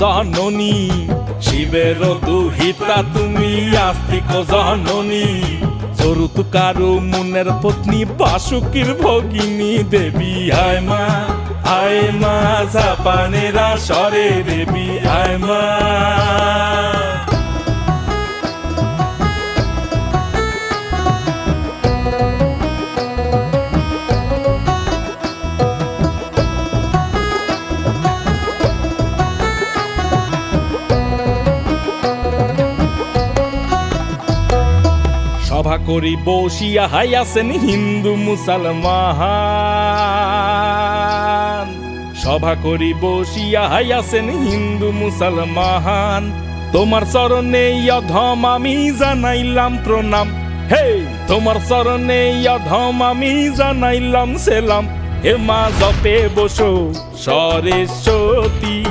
জননী, শিবের দুহিতা তুমি আস্তিক জননী। চরুতুকারু মুনের পত্নী বাসুকির ভগিনী দেবী, হায় মা হায় মা, জাপানেরা সরে দেবী, হায় মা। সভা করি বসিয়া হাই হাইয়াছেন হিন্দু মুসলমান। সভা করি বসিয়া হাই হাইয়াছেন হিন্দু মুসলমান। তোমার চরণে অধম আমি জানাইলাম প্রণাম। হে, তোমার চরণে অধম আমি জানাইলাম সেলাম। হে মা, জপে বসো সরেশ্বতী